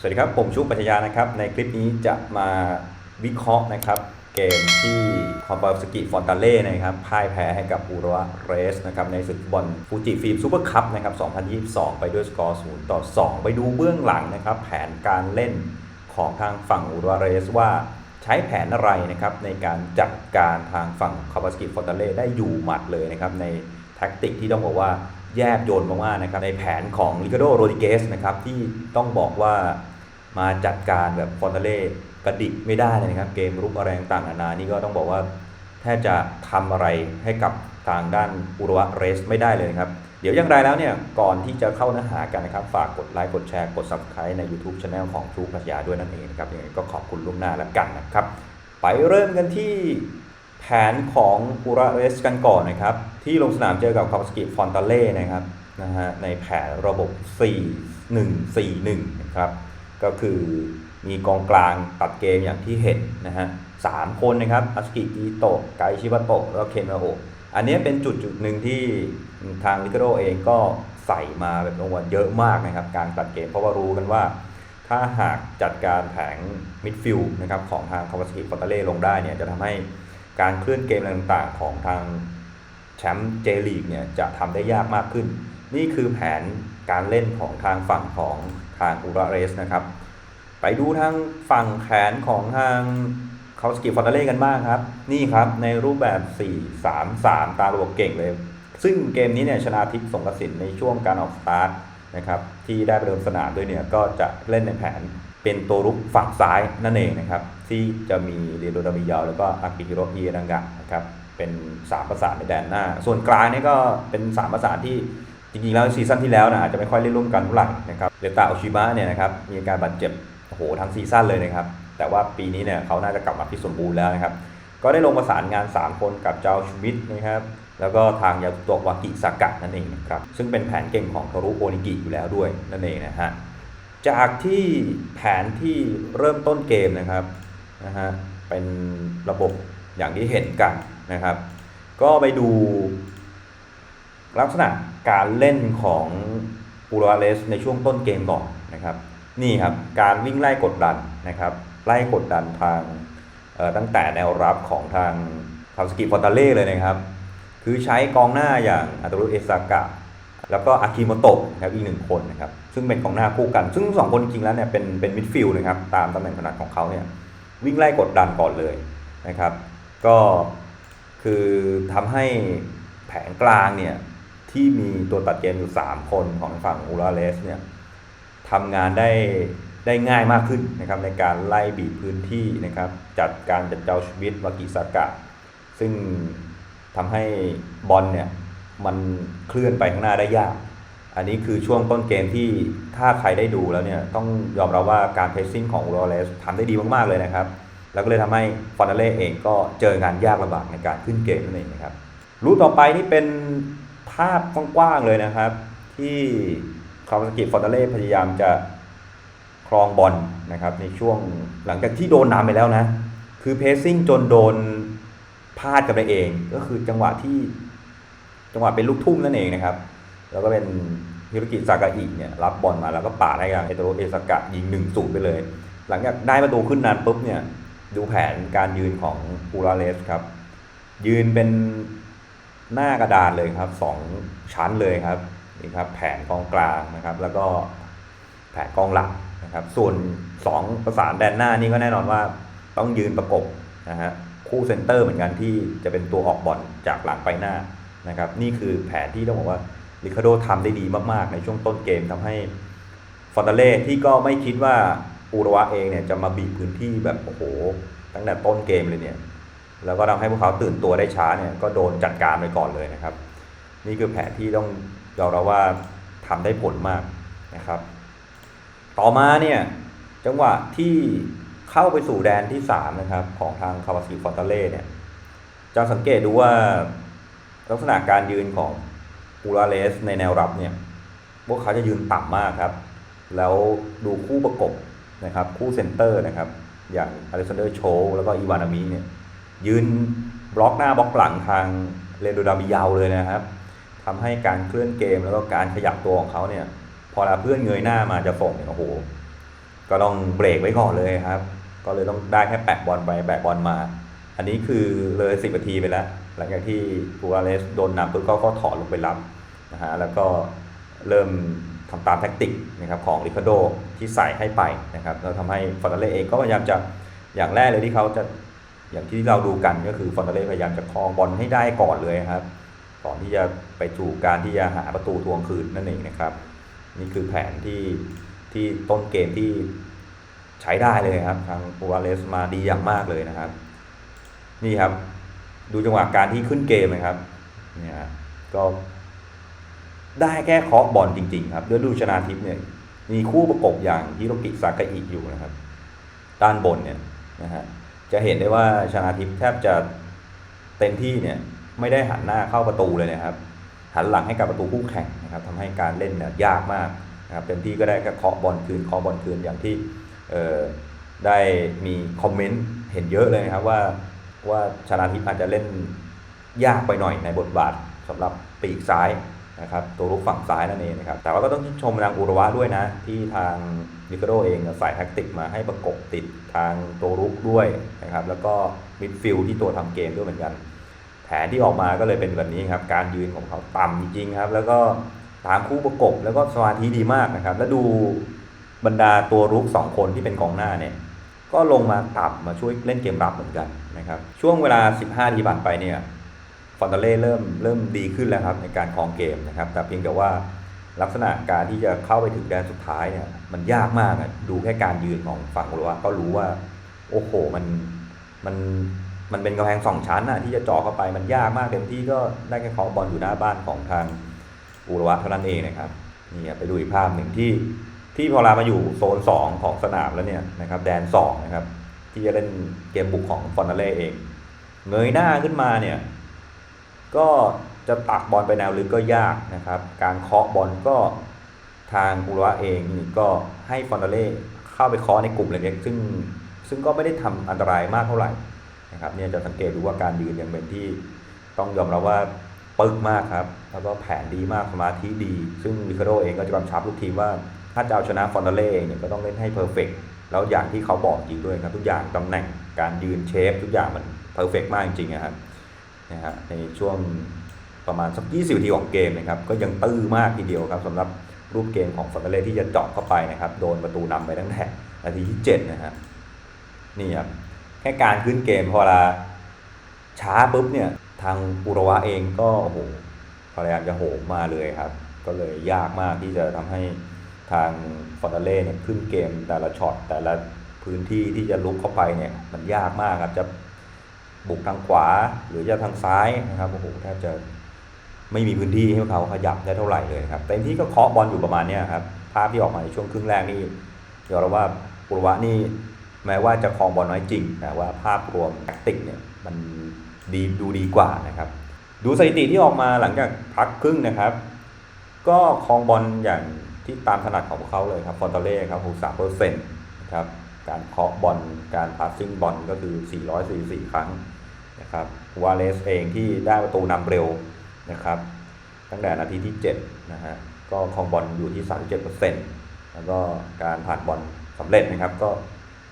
สวัสดีครับ ผมชุกปัญญานะครับ ในคลิปนี้จะมาวิเคราะห์นะครับ เกมที่คอมบาสกิฟอนตาเล่นะครับพ่ายแพ้ให้กับอุระเรสนะครับในศึกบอลฟูจิฟิล์มซูเปอร์คัพนะครับ 2022 ไปด้วยสกอร์ 0 ต่อ 2 ไปดูเบื้องหลังนะครับ แผนการเล่นของทางฝั่งอุระเรสว่าใช้แผนอะไรนะครับในการจัดการทางฝั่งคาบาสกิฟอนตาเล่ได้อยู่หมัดเลยนะครับใน แท็กติกที่ต้องบอกว่าแยบยนมากๆนะครับในแผนของลิคาโดโรดิเกสนะครับที่ต้องบอกว่ามาจัดการแบบฟอนเตเล่กระดิกไม่ได้เลยนะครับเกมรุกอะไรต่างๆนานานี่ก็ต้องบอกว่าแทบจะทำอะไรให้กับทางด้านอุรวะเรสไม่ได้เลยนะครับ เดี๋ยวอย่างไรแล้วเนี่ย ก่อนที่จะเข้าเนื้อหากันนะครับ ฝากกดไลค์ กดแชร์ กด subscribe ใน YouTube Channel ของทูปัญญาด้วยนั่นเองนะครับยังไงก็ขอบคุณล่วงหน้าแล้วกันนะครับ ไปเริ่มกันที่ ผนของอุระเรสกันก่อนนะครับ ที่ลงสนามเจอกับคาสกิฟอนตาเล่นะครับนะฮะในแผนระบบ 4-1-4-1 นะครับ ก็คือมีกองกลางตัดเกมอย่างที่เห็นนะฮะสามคนนะครับอาสกิอิโตะไกชิบะโตะแล้วก็เคนมาโอะอันนี้เป็นจุดจุดหนึ่งที่ทางลิคาโดเองก็ใส่มาแบบลงวันเยอะมากนะครับ การตัดเกมเพราะว่ารู้กันว่า ถ้าหากจัดการแผงมิดฟิลด์นะครับของทางคาวาสกิฟอตเตเล่ลงได้เนี่ยจะทำให้ การเคลื่อนเกมต่างๆ ของทางแชมป์เจลีกเนี่ยจะทำได้ยากมากขึ้น นี่คือแผนการเล่นของทางฝั่งของทางอุระเรสนะครับ ไปดูทางฝั่งแขนของทางคาสกิฟอร์ตาเล่กันบ้างครับ นี่ครับในรูปแบบ 4 3 3 ตาระบบเก่งเลย ซึ่งเกมนี้เนี่ยชนะทิพย์สงกระสินในช่วงการออกสตาร์ทนะครับที่ได้ไปเดินสนามด้วยเนี่ยก็จะเล่นในแผน เป็นตัวรุกฝั่งซ้ายนั่นเองนะครับ ที่จะมีเรียโดดามิยาแล้วก็อากิฮิโรอินังกะนะครับเป็น3ประสานในแดนหน้า ส่วนกลางนี่ก็เป็น3ประสานที่จริงๆแล้วซีซั่นที่แล้วนะอาจจะไม่ค่อยเล่นร่วมกันเท่าไหร่นะครับเดต้าโอชิบะเนี่ยนะครับมีอาการบาดเจ็บโอ้โหทั้งซีซั่นเลยนะครับแต่ว่าปีนี้เนี่ยเขาน่าจะกลับมาฟิตสมบูรณ์แล้วนะครับก็ได้ลงประสานงาน 3 คนกับเจ้าชูมิดนะครับแล้วก็ทางยาตุโตะวากิสากะนั่นเองนะครับซึ่งเป็นแผนเก่งของโทรุโอนิกิอยู่แล้วด้วยนั่นเองนะฮะ จากที่แผนที่เริ่มต้นเกมนะครับนะฮะเป็นระบบอย่างที่เห็นกันนะครับ ก็ไปดูลักษณะการเล่นของปูร a เลสในช่วงต้นเกมก่อนนะครับ นี่ครับการวิ่งไล่กดดันนะครับ ไล่กดดันทางตั้งแต่แนวรับของทางคาสกิฟอนตาเล่เลยนะครับ คือใช้กองหน้าอย่างอัตรุเอซากะ แล้วก็อากิโมโตะนะครับอีกหนึ่งคนนะครับซึ่งเป็นกองหน้าคู่กัน ซึ่งสองคนจริงๆแล้วเนี่ยเป็นเป็นมิดฟิลด์นะครับตามตำแหน่งถนัดของเขาเนี่ยวิ่งไล่กดดันก่อนเลยนะครับ ก็คือทำให้แผงกลางเนี่ยที่มีตัวตัดเกมอยู่ 3 คนของฝั่งอูราเลสเนี่ยทำงานได้ได้ง่ายมากขึ้นนะครับในการไล่บีบพื้นที่นะครับจัดการจัดเจ้าชีวิตวากิสากะ ซึ่งทำให้บอลเนี่ย มันเคลื่อนไปข้างหน้าได้ยาก อันนี้คือช่วงต้นเกมที่ถ้าใครได้ดูแล้วเนี่ยต้องยอมรับว่าการเพรสซิ่งของอูรเลสทำได้ดีมากๆเลยนะครับ แล้วก็เลยทำให้ฟอนเดเล่เองก็เจองานยากลำบากในการขึ้นเกมนั่นเองนะครับรู้ต่อไปนี่เป็นภาพกว้างๆเลยนะครับ ที่คาวาสกิฟอนเตเล่พยายามจะครองบอลนะครับในช่วงหลังจากที่โดนนำไปแล้วนะ คือเพ s ซิ่งจนโดนพลาดกันไปเอง ก็คือจังหวะที่ จังหวะเป็นลูกทุ่มนั่นเองนะครับ แล้วก็เป็นฮิโรกิซากาอิเนี่ยรับบอลมาแล้วก็ปาดให้กับเอโตโรเอซากะยิงหนึ่งสูไปเลย หลังจากได้ประตูขึ้นนานปุ๊บเนี่ยดูแผนการยืนของปูราเลสครับ ยืนเป็นหน้ากระดานเลยครับสองชั้นเลยครับนี่ครับแผนกองกลางนะครับ แล้วก็แผนกองหลังนะครับ ส่วนสองประสานแดนหน้านี่ก็แน่นอนว่าต้องยืนประกบนะฮะคู่เซนเตอร์เหมือนกันที่จะเป็นตัวออกบอลจากหลังไปหน้า นะครับนี่คือแผนที่ต้องบอกว่าลิคาโดทำได้ดีมากๆ ในช่วงต้นเกมทำให้ฟอนตาเล่ที่ก็ไม่คิดว่าอูรวะเองเนี่ยจะมาบีบพื้นที่แบบโอ้โห ตั้งแต่ต้นเกมเลยเนี่ยแล้วก็ทำให้พวกเขาตื่นตัวได้ช้าเนี่ยก็โดนจัดการไปก่อนเลยนะครับ นี่คือแผนที่ต้องยอมรับว่าทำได้ผลมากนะครับ ต่อมาเนี่ยจังหวะที่เข้าไปสู่แดนที่3นะครับของทางคาวาสกิฟอนตาเล่เนี่ยจะสังเกตดูว่า ลักษณะการยืนของปูราเลสในแนวรับเนี่ยพวกเขาจะยืนต่ำมากครับ แล้วดูคู่ประกบนะครับ คู่เซนเตอร์นะครับ อย่างอเล็กซานเดอร์โชแล้วก็อีวานามิเนี่ยยืนบล็อกหน้าบล็อกหลังทางเรนโดดามิยาวเลยนะครับทำให้การเคลื่อนเกมแล้วก็การขยับตัวของเขาเนี่ย พอเวลาเพื่อนเงยหน้ามาจะส่งเนี่ยโอ้โหก็ต้องเบรกไว้ก่อนเลยครับ ก็เลยต้องได้แค่แปะบอลไปแปะบอลมา อันนี้คือเลยสิบนาทีไปแล้ว หลังจากที่ปูอาเลสโดนนำปุ๊บก็ก็ถอนลงไปรับนะฮะแล้วก็เริ่มทำตามแท็กติกนะครับของริคาโดที่ใส่ให้ไปนะครับแล้วทำให้ฟอนเตเล่เองก็พยายามจะอย่างแรกเลยที่เขาจะอย่างที่เราดูกันก็คือฟอนเตเล่พยายามจะครองบอลให้ได้ก่อนเลยครับก่อนที่จะไปสู่การที่จะหาประตูทวงคืนนั่นเองนะครับ นี่คือแผนที่ที่ต้นเกมที่ใช้ได้เลยครับ ทางปูอาเลสมาดีอย่างมากเลยนะครับ นี่ครับ ดูจังหวะการที่ขึ้นเกมนะครับเนี่ยก็ได้แค่เคาะบอลจริง ๆ ครับด้วยดูชนาทิพย์เนี่ยมีคู่ประกบอย่างฮิโรกิซากาอิอยู่นะครับ ด้านบนเนี่ยนะฮะจะเห็นได้ว่าชนาทิพย์แทบจะเต็มที่เนี่ยไม่ได้หันหน้าเข้าประตูเลยนะครับ หันหลังให้กับประตูคู่แข่งนะครับทำให้การเล่นเนี่ยยากมากนะครับเต็มที่ก็ได้แค่เคาะบอลคืนเคาะบอลคืนอย่างที่ได้มีคอมเมนต์เห็นเยอะเลยนะครับว่า ว่าชนาทิพย์อาจจะเล่นยากไปหน่อยในบทบาทสำหรับปีกซ้ายนะครับตัวรุกฝั่งซ้ายนั่นเองนะครับแต่ว่าก็ต้องชื่นชมทางอุรวะด้วยนะ ที่ทางนิโคโดเองใส่แท็กติกมาให้ประกบติดทางตัวรุกด้วยนะครับแล้วก็มิดฟิลด์ที่ตัวทำเกมด้วยเหมือนกัน แผนที่ออกมาก็เลยเป็นแบบนี้ครับ การยืนของเขาต่ำจริงครับ แล้วก็ตามคู่ประกบแล้วก็สมาธิดีมากนะครับ แล้วดูบรรดาตัวรุกสองคนที่เป็นกองหน้าเนี่ย ก็ลงมาต่ำมาช่วยเล่นเกมรับเหมือนกันนะครับช่วงเวลา 15ทีผ่านไปเนี่ยฟอนตเล่เริ่มเริ่มดีขึ้นแล้วครับในการครองเกมนะครับแต่เพียงแต่ว่าลักษณะการที่จะเข้าไปถึงแดนสุดท้ายเนี่ยมันยากมากดูแค่การยืนของฝั่งอุรุกวัยก็รู้ว่าโอ้โหมันมันมันเป็นกำแพงสองชั้นน่ะที่จะเจาะเข้าไปมันยากมากเต็มที่ก็ได้แค่เคาะบอลอยู่หน้าบ้านของทางอุรวัตเท่านั้นเองนะครับนี่ไปดูอีกภาพหนึ่งที่ ที่พอเรามาอยู่โซน 2 ของสนามแล้วเนี่ยนะครับแดน2นะครับที่จะเล่นเกมบุกของฟอนนาเล่เอง เงยหน้าขึ้นมาเนี่ย ก็จะตักบอลไปแนวลึกก็ยากนะครับ การเคาะบอลก็ทางอุรวะเองก็ให้ฟอนนาเล่เข้าไปเคาะในกลุ่มเล็กๆซึ่งซึ่งก็ไม่ได้ทำอันตรายมากเท่าไหร่นะครับเนี่ยจะสังเกตดูว่าการยืนยังเป็นที่ต้องยอมรับว่าปึกมากครับ แล้วก็แผนดีมากสมาธิดี ซึ่งวิคาโดเองก็จะกำชับลูกทีมว่า ถ้าจะเอาชนะฟอนเตเล่เนี่ยก็ต้องเล่นให้เพอร์เฟกแล้วอย่างที่เขาบอกจริงด้วยครับ ทุกอย่างตำแหน่งการยืนเชฟ ทุกอย่างมันเพอร์เฟกมากจริงๆนะครับนะฮะในช่วงประมาณสัก 20นาทีของเกมนะครับก็ยังตื้อมากทีเดียวครับสำหรับรูปเกมของฟอนเตเล่ที่จะเจาะเข้าไปนะครับโดนประตูนำไปตั้งแต่นาทีที่7นะฮะนี่ครับแค่การขึ้นเกมพอเวลาช้าปุ๊บเนี่ยทางอุรวะเองก็โอ้โหพยายามจะโหมมาเลยครับ ก็เลยยากมากที่จะทำให้ ทางฟอนตาเล่เนี่ยขึ้นเกมแต่ละช็อตแต่ละพื้นที่ที่จะลุกเข้าไปเนี่ยมันยากมากครับจะบุกทางขวาหรือจะทางซ้ายนะครับโอ้โหแทบจะไม่มีพื้นที่ให้เขาขยับได้เท่าไหร่เลยครับเต็มที่ก็เคาะบอลอยู่ประมาณเนี้ยครับภาพที่ออกมาในช่วงครึ่งแรกนี่ยอมรับว่าอุรวะนี่แม้ว่าจะครองบอลน้อยจริง แต่ว่าภาพรวมแทคติกเนี่ยมันดีดูดีกว่านะครับ ดูสถิติที่ออกมาหลังจากพักครึ่งนะครับ ก็ครองบอลอย่าง ที่ตามถนัดของพวกเขาเลยครับฟอนตาเล่ครับ63เปอร์เซ็นต์นะครับการเคาะบอลการพาสซิ่งบอลก็คือ 444 ครั้งนะครับวาเลสเองที่ได้ประตูนำเร็วนะครับ ตั้งแต่นาทีที่7นะฮะก็ครองบอลอยู่ที่ 37เปอร์เซ็นต์แล้วก็การผ่านบอลสำเร็จนะครับก็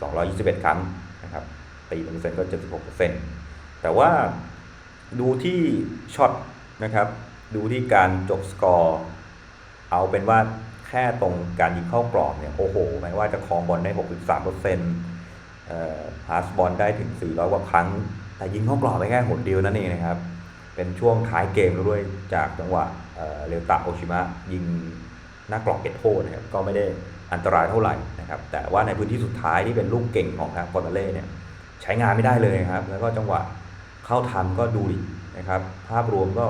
221 ครั้งนะครับตีเปอร์เซ็นต์ก็ 76%แต่ว่าดูที่ช็อตนะครับ ดูที่การจบสกอร์ เอาเป็นว่า แค่ตรงการยิงเข้ากรอบเนี่ยโอ้โหแม้ว่าจะครองบอลได้ 63%เอ่อพาสบอลได้ถึง 400 กว่าครั้ง แต่ยิงเข้ากรอบไปแค่หนเดียวนั่นเองนะครับ เป็นช่วงท้ายเกมแล้วด้วยจากจังหวะเเรวตะโอชิมะยิงหน้ากรอบเก็ตโทษนะครับก็ไม่ได้อันตรายเท่าไหร่นะครับ แต่ว่าในพื้นที่สุดท้ายที่เป็นลูกเก่งของทางฟอนเตเล่เนี่ยใช้งานไม่ได้เลยครับ แล้วก็จังหวะเข้าทำก็ดูดินะครับ ภาพรวมก็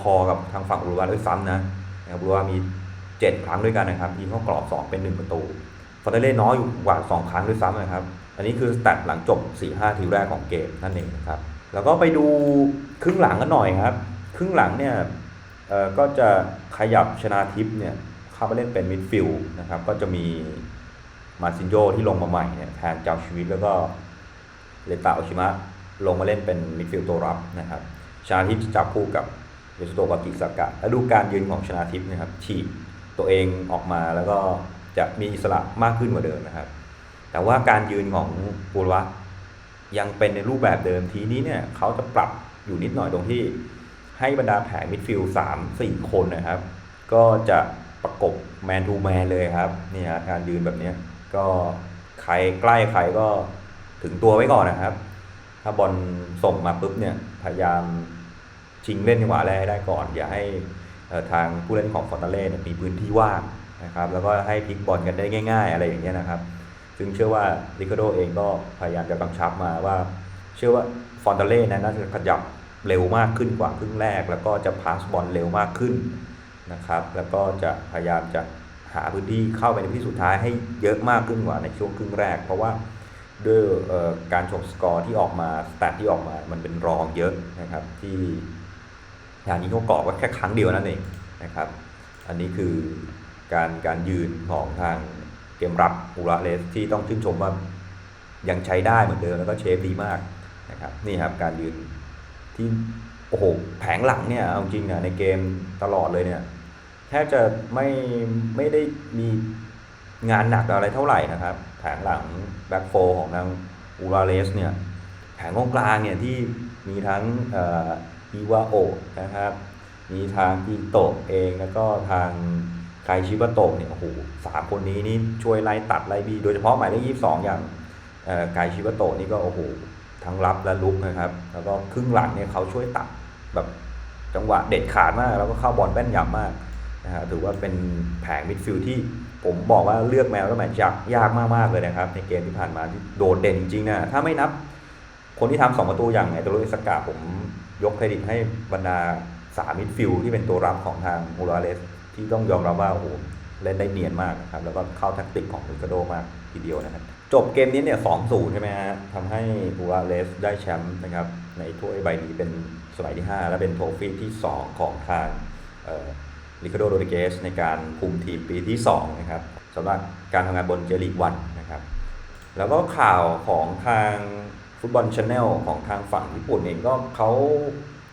พอๆกับทางฝั่งอุรุกวัยด้วยซ้ำนะนะครับอุรุกวัยมี 7 ครั้งด้วยกันนะครับยิงเข้ากรอบ 2 เป็น 1 ประตูฟอนเตเล่น้อยอยู่กว่า 2 ครั้งด้วยซ้ำนะครับ อันนี้คือสแตทหลังจบ 4-5 ทีแรกของเกมนั่นเองนะครับ แล้วก็ไปดูครึ่งหลังกันหน่อยครับ ครึ่งหลังเนี่ยก็จะขยับชนาทิพย์เนี่ยเข้ามาเล่นเป็นมิดฟิลด์นะครับ ก็จะมีมาซินโยที่ลงมาใหม่เนี่ยแทนเจ้าชีวิตแล้วก็เลตาโอชิมะลงมาเล่นเป็นมิดฟิลด์ตัวรับนะครับชนาทิพย์จะจับคู่กับเยสโตะวากิสากะแล้วดูการยืนของชนาทิพย์นะครับฉีก ตัวเองออกมาแล้วก็จะมีอิสระมากขึ้นกว่าเดิมนะครับ แต่ว่าการยืนของปูรวะยังเป็นในรูปแบบเดิมทีนี้เนี่ยเขาจะปรับอยู่นิดหน่อยตรงที่ให้บรรดาแผงมิดฟิลด์สามสี่คนนะครับ ก็จะประกบแมนทูแมนเลยครับนี่ฮะการยืนแบบนี้ก็ใครใกล้ใครก็ถึงตัวไว้ก่อนนะครับ ถ้าบอลส่งมาปุ๊บเนี่ยพยายามชิงเล่นจังหวะแรกให้ได้ก่อน อย่าให้ ทางผู้เล่นของฟอนตาเล่เนี่ยมีพื้นที่ว่างนะครับแล้วก็ให้พลิกบอลกันได้ง่าย ๆ อะไรอย่างเงี้ยนะครับ ซึ่งเชื่อว่าริคาโดเองก็พยายามจะกำชับมาว่า เชื่อว่าฟอนตาเล่นะน่าจะขยับเร็วมากขึ้นกว่าครึ่งแรก แล้วก็จะพาสบอลเร็วมากขึ้นนะครับ แล้วก็จะพยายามจะหาพื้นที่เข้าไปในที่สุดท้ายให้เยอะมากขึ้นกว่าในช่วงครึ่งแรก เพราะว่าด้วยการชมสกอร์ที่ออกมาสแตทที่ออกมามันเป็นรองเยอะนะครับที่ ยานี้เขากรอบว่าแค่ครั้งเดียวนั่นเองนะครับ อันนี้คือการการยืนของทางเกมรับอูราเลสที่ต้องชื่นชมว่ายังใช้ได้เหมือนเดิมแล้วก็เชฟดีมากนะครับนี่ครับการยืนที่โอ้โหแผงหลังเนี่ยเอาจริงนะในเกมตลอดเลยเนี่ยแทบจะไม่ไม่ได้มีงานหนักอะไรเท่าไหร่นะครับ แผงหลังแบ็คโฟของทางอูราเลสเนี่ยแผงกองกลางเนี่ยที่มีทั้ง พีวาโอนะครับ มีทางอีโตะเองแล้วก็ทางไคชิบะโตะเนี่ยโอ้โหสามคนนี้นี่ช่วยไล่ตัดไล่บีโดยเฉพาะหมายเลขยี่สิบสองอย่างเอ่อไคชิบะโตะนี่ก็โอ้โหทั้งรับและลุกนะครับ แล้วก็ครึ่งหลังเนี่ยเขาช่วยตัดแบบจังหวะเด็ดขาดมากแล้วก็เข้าบอลแม่นยำมากนะฮะถือว่าเป็นแผงมิดฟิลด์ที่ผมบอกว่าเลือกแมวแล้วแมตช์ยากยากมากๆเลยนะครับ ในเกมที่ผ่านมาที่โดดเด่นจริงๆนะถ้าไม่นับ คนที่ทำสองประตูอย่างไอโตโรอิสกาผม ยกเครดิตให้บรรดาสามมิดฟิลที่เป็นตัวรับของทางมูราเลสที่ต้องยอมรับว่าโอ้โหเล่นได้เนียนมากครับ แล้วก็เข้าแท็กติกของลิกาโดมากทีเดียวนะครับ จบเกมนี้เนี่ยสองศูนย์ใช่ไหมฮะทำให้มูราเลสได้แชมป์นะครับ ในถ้วยใบนี้เป็นสมัยที่ 5 และเป็นโทฟี่ที่ 2 ของทางลิคาโดโรดิเกสในการคุมทีมปีที่ 2 นะครับสำหรับการทำงานบนเจลีกวันนะครับ แล้วก็ข่าวของทาง ฟุตบอลชาแนลของทางฝั่งญี่ปุ่นเองก็เขา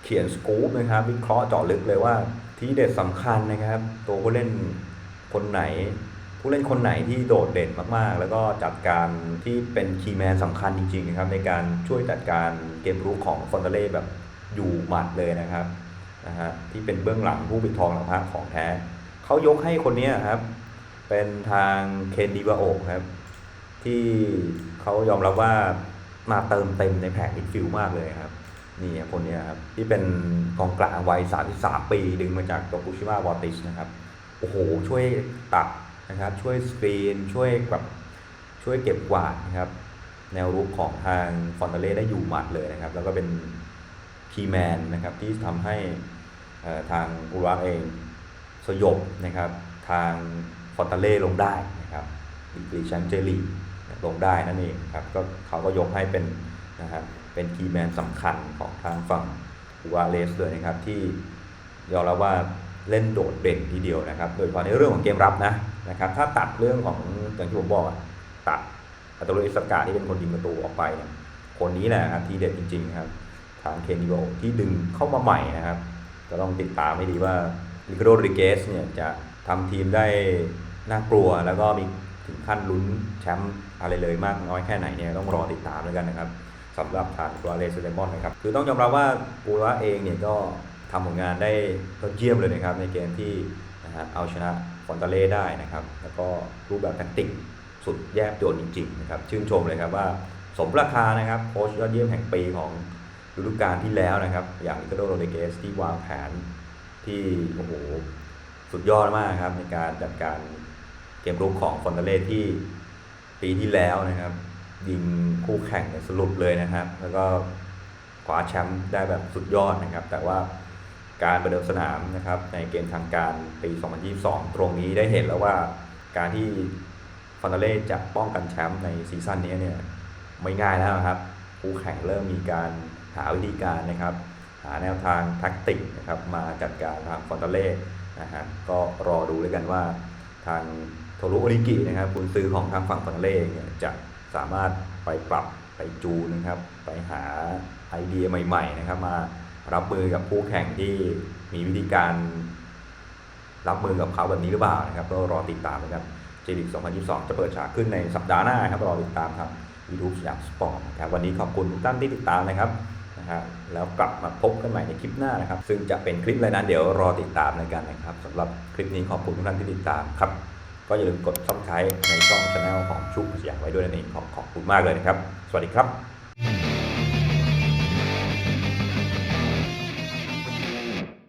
เขียนสกู๊ปนะครับ วิเคราะห์เจาะลึกเลยว่าที่เด็ดสำคัญนะครับ ตัวผู้เล่นคนไหน ผู้เล่นคนไหนที่โดดเด่นมากๆ แล้วก็จัดการที่เป็นคีย์แมนสำคัญจริงๆนะครับ ในการช่วยจัดการเกมรุกของฟอนเตเล่แบบอยู่หมัดเลยนะครับนะฮะที่เป็นเบื้องหลังผู้ปิดทองหลังพระของแท้เขายกให้คนนี้ครับ เป็นทางเคนดิวาโอครับ ที่เขายอมรับว่า มาเติมเต็มในแผงมิดฟิลด์มากเลยครับ นี่คนนี้ครับ ที่เป็นกองกลางวัย 33 ปีดึงมาจากโตคุชิมะวอติสนะครับ โอ้โห ช่วยตัดนะครับ ช่วยสกรีน ช่วยแบบช่วยเก็บกวาดนะครับ แนวรุกของทางฟอนเตเล่ได้อยู่หมัดเลยนะครับ แล้วก็เป็นคีแมนนะครับ ที่ทำให้ทางอุรักเองสยบนะครับ ทางฟอนตาเล่ลงได้นะครับดีกรีแชมป์เจลีก ลงได้นั่นเองครับก็เขาก็ยกให้เป็นนะฮะเป็นคีย์แมนสำคัญของทางฝั่งอูวาเลสเลยนะครับที่ยอมรับว่าเล่นโดดเด่นทีเดียวนะครับ โดยเฉพาะในเรื่องของเกมรับนะนะครับ ถ้าตัดเรื่องของอย่างที่ผมบอกตัดอัตโลอิสกาที่เป็นคนยิงประตูออกไปเนี่ยคนนี้แหละครับที่เด็ดจริงๆครับทางเคนดิโอที่ดึงเข้ามาใหม่นะครับก็ต้องติดตามให้ดีว่าลิโกโรริเกสเนี่ยจะทำทีมได้น่ากลัวแล้วก็มี ถึงขั้นลุ้นแชมป์อะไรเลยมากน้อยแค่ไหนเนี่ยต้องรอติดตามแล้วกันนะครับสำหรับทางกัวเลสเลมอนนะครับคือต้องยอมรับว่าปูระเองเนี่ยก็ทำผลงานได้ยอดเยี่ยมเลยนะครับในเกมที่นะฮะเอาชนะฟอนตาเล่ได้นะครับ แล้วก็รูปแบบแทคติกสุดแยบยลจริงๆนะครับชื่นชมเลยครับว่าสมราคานะครับโค้ชยอดเยี่ยมแห่งปีของฤดูกาลที่แล้วนะครับ อย่างลิคาโดโรเดเกสที่วางแผนที่โอ้โหสุดยอดมากครับในการจัดการ มรุกของฟอนเตเล่ที่ปีที่แล้วนะครับ ยิงคู่แข่งสรุปเลยนะครับ แล้วก็คว้าแชมป์ได้แบบสุดยอดนะครับ แต่ว่าการประเดิมสนามนะครับ ในเกมทางการปี 2022 ตรงนี้ได้เห็นแล้วว่าการที่ฟอนเตเล่จะป้องกันแชมป์ในซีซั่นนี้เนี่ยไม่ง่ายแล้วครับคู่แข่งเริ่มมีการหาวิธีการนะครับ หาแนวทางแท็กติกนะครับ มาจัดการทางฟอนตาเล่นะฮะก็รอดูเลยกันว่าทาง โทรุโอริกินะครับคุณซื้อของทางฝั่งตองเล่เนี่ยจะสามารถไปปรับไปจูนะครับ ไปหาไอเดียใหม่ ๆ นะครับ มารับมือกับคู่แข่งที่มีวิธีการ รับมือกับเขาแบบนี้หรือเปล่านะครับ ก็รอติดตามนะครับเจลิก2022 จะเปิดฉากขึ้นในสัปดาห์หน้าครับรอติดตามครับยูทูบสยามสปอร์ตนะครับวันนี้ขอบคุณทุกท่านที่ติดตามนะครับนะฮะแล้วกลับมาพบกันใหม่ในคลิปหน้านะครับ ซึ่งจะเป็นคลิปอะไรนั้นเดี๋ยวรอติดตามในกันนะครับสำหรับคลิปนี้ขอบคุณทุกท่านที่ติดตามครับ ก็อย่าลืมกดซับสไครต์ในช่องชาแนลของชุกพยาไว้ด้วยนั่นเองขอขอบคุณมากเลยนะครับ สวัสดีครับ